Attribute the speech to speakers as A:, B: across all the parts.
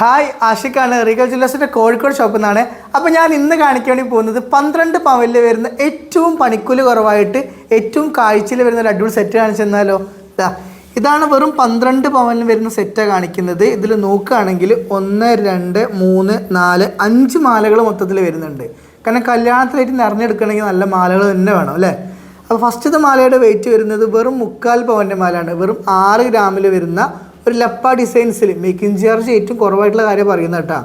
A: Hi ആഷിഖാണ് Regal ജ്വല്ലേഴ്സിന്റെ കോഴിക്കോട് ഷോപ്പിൽ നിന്നാണ് അപ്പോൾ ഞാൻ ഇന്ന് കാണിക്കാൻ വേണ്ടി പോകുന്നത് പന്ത്രണ്ട് പവനിൽ വരുന്ന ഏറ്റവും പണിക്കൂലി കുറവായിട്ട് ഏറ്റവും കാഴ്ചയിൽ വരുന്ന ഒരു അടിപൊളി സെറ്റ് കാണിച്ചു തന്നാലോ? ഇതാ ഇതാണ് വെറും പന്ത്രണ്ട് പവനിൽ വരുന്ന സെറ്റാണ് കാണിക്കുന്നത്. ഇതിൽ നോക്കുകയാണെങ്കിൽ ഒന്ന് രണ്ട് മൂന്ന് നാല് അഞ്ച് മാലകൾ മൊത്തത്തിൽ വരുന്നുണ്ട്. കാരണം കല്യാണത്തിലായിട്ട് നിറഞ്ഞെടുക്കണമെങ്കിൽ നല്ല മാലകൾ തന്നെ വേണം അല്ലേ? അപ്പോൾ ഫസ്റ്റത്തെ മാലയുടെ വെയിറ്റ് വരുന്നത് വെറും മുക്കാൽ പവന്റെ മാലയാണ്. വെറും ആറ് ഗ്രാമിൽ വരുന്ന ഒരു ലപ്പ ഡിസൈൻസിൽ മേക്കിംഗ് ചാർജ് ഏറ്റവും കുറവായിട്ടുള്ള കാര്യം പറയുന്നത് കേട്ടോ.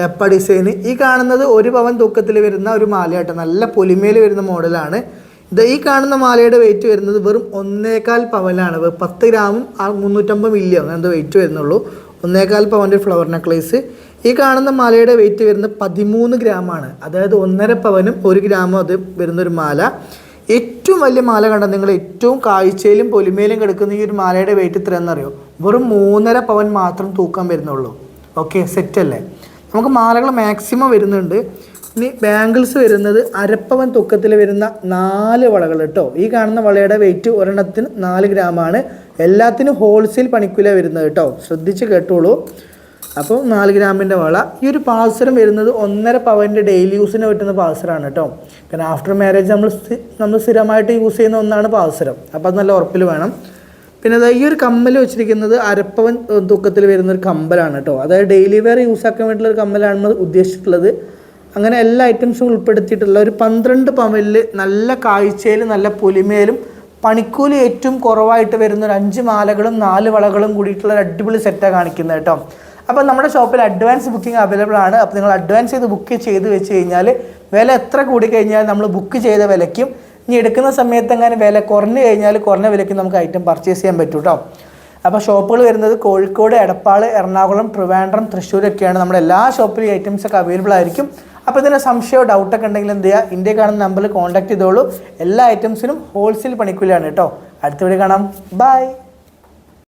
A: ലപ്പ ഡിസൈന് ഈ കാണുന്നത് ഒരു പവൻ തൂക്കത്തിൽ വരുന്ന ഒരു മാലയാട്ടോ നല്ല പൊലിമയിൽ വരുന്ന മോഡലാണ്. ഇത് ഈ കാണുന്ന മാലയുടെ വെയിറ്റ് വരുന്നത് വെറും ഒന്നേകാൽ പവനാണ്. പത്ത് ഗ്രാമും മുന്നൂറ്റമ്പത് മില്ലി അങ്ങനെ എന്തോ വെയിറ്റ് വരുന്നുള്ളൂ. ഒന്നേകാൽ പവന്റെ ഫ്ലവർ നെക്ലേസ് ഈ കാണുന്ന മാലയുടെ വെയിറ്റ് വരുന്നത് പതിമൂന്ന് ഗ്രാമാണ്. അതായത് ഒന്നര പവനും ഒരു ഗ്രാമും അത് വരുന്നൊരു മാല. ഏറ്റവും വലിയ മാല കണ്ട നിങ്ങൾ ഏറ്റവും കാഴ്ചയിലും പൊലിമയിലും കിടക്കുന്ന ഈ ഒരു മാലയുടെ വെയിറ്റ് എത്രയാണെന്നറിയോ? വെറും മൂന്നര പവൻ മാത്രം തൂക്കം വരുന്നുള്ളൂ. ഓക്കെ സെറ്റല്ലേ നമുക്ക് മാലകൾ മാക്സിമം വരുന്നുണ്ട്. ഇനി ബാംഗിൾസ് വരുന്നത് അരപ്പവൻ തൂക്കത്തിൽ വരുന്ന നാല് വളകൾ കേട്ടോ. ഈ കാണുന്ന വളയുടെ വെയിറ്റ് ഒരെണ്ണത്തിന് നാല് ഗ്രാമാണ് എല്ലാത്തിനും ഹോൾസെയിൽ പണിക്കൂല വരുന്നത് കേട്ടോ. ശ്രദ്ധിച്ച് കേട്ടോളൂ. അപ്പോൾ നാല് ഗ്രാമിന്റെ വള. ഈ ഒരു പാൽസരം വരുന്നത് ഒന്നര പവന്റെ ഡെയിലി യൂസിന് പറ്റുന്ന പാൽസരമാണ് കേട്ടോ. കാരണം ആഫ്റ്റർ മാരേജ് നമ്മൾ നമ്മൾ സ്ഥിരമായിട്ട് യൂസ് ചെയ്യുന്ന ഒന്നാണ് പാൽസരം അപ്പോൾ അത് നല്ല ഉറപ്പിൽ വേണം. പിന്നെ അതായത് ഈ ഒരു കമ്മൽ വെച്ചിരിക്കുന്നത് അരപ്പവൻ തൂക്കത്തിൽ വരുന്ന ഒരു കമ്പലാണ് കേട്ടോ. അതായത് ഡെയിലി വെയർ യൂസ് ആക്കാൻ വേണ്ടിയുള്ള ഒരു കമ്മലാണ് ഉദ്ദേശിച്ചിട്ടുള്ളത്. അങ്ങനെ എല്ലാ ഐറ്റംസും ഉൾപ്പെടുത്തിയിട്ടുള്ള ഒരു പന്ത്രണ്ട് പവനിൽ നല്ല കാഴ്ചയിലും നല്ല പൊലിമയിലും പണിക്കൂലി ഏറ്റവും കുറവായിട്ട് വരുന്ന ഒരു അഞ്ച് മാലകളും നാല് വളകളും കൂടിയിട്ടുള്ള ഒരു അടിപൊളി സെറ്റാണ് കാണിക്കുന്നത് കേട്ടോ. അപ്പോൾ നമ്മുടെ ഷോപ്പിൽ അഡ്വാൻസ് ബുക്കിംഗ് അവൈലബിൾ ആണ്. അപ്പോൾ നിങ്ങൾ അഡ്വാൻസ് ചെയ്ത് ബുക്ക് ചെയ്ത് വെച്ച് കഴിഞ്ഞാൽ വില എത്ര കൂടി കഴിഞ്ഞാൽ നമ്മൾ ബുക്ക് ചെയ്ത വിലയ്ക്കും ഇനി എടുക്കുന്ന സമയത്ത് എങ്ങനെ വില കുറഞ്ഞു കഴിഞ്ഞാൽ കുറഞ്ഞ വിലയ്ക്ക് നമുക്ക് ഐറ്റം പർച്ചേസ് ചെയ്യാൻ പറ്റും കേട്ടോ അപ്പോൾ ഷോപ്പുകൾ വരുന്നത് കോഴിക്കോട് എടപ്പാൾ എറണാകുളം ട്രിവാൻഡ്രം തൃശ്ശൂരൊക്കെയാണ് നമ്മുടെ എല്ലാ ഷോപ്പിലും ഐറ്റംസ് ഒക്കെ അവൈലബിൾ ആയിരിക്കും. അപ്പോൾ ഇതിന് സംശയമോ ഡൗട്ടൊക്കെ ഉണ്ടെങ്കിൽ എന്ത് ചെയ്യുക ഇന്ത്യ കാണുന്ന നമ്പറിൽ കോൺടാക്ട് ചെയ്തോളൂ. എല്ലാ ഐറ്റംസിനും ഹോൾസെയിൽ പണിക്കൂലിയാണ് കേട്ടോ അടുത്ത വീഡിയോ കാണാം. ബൈ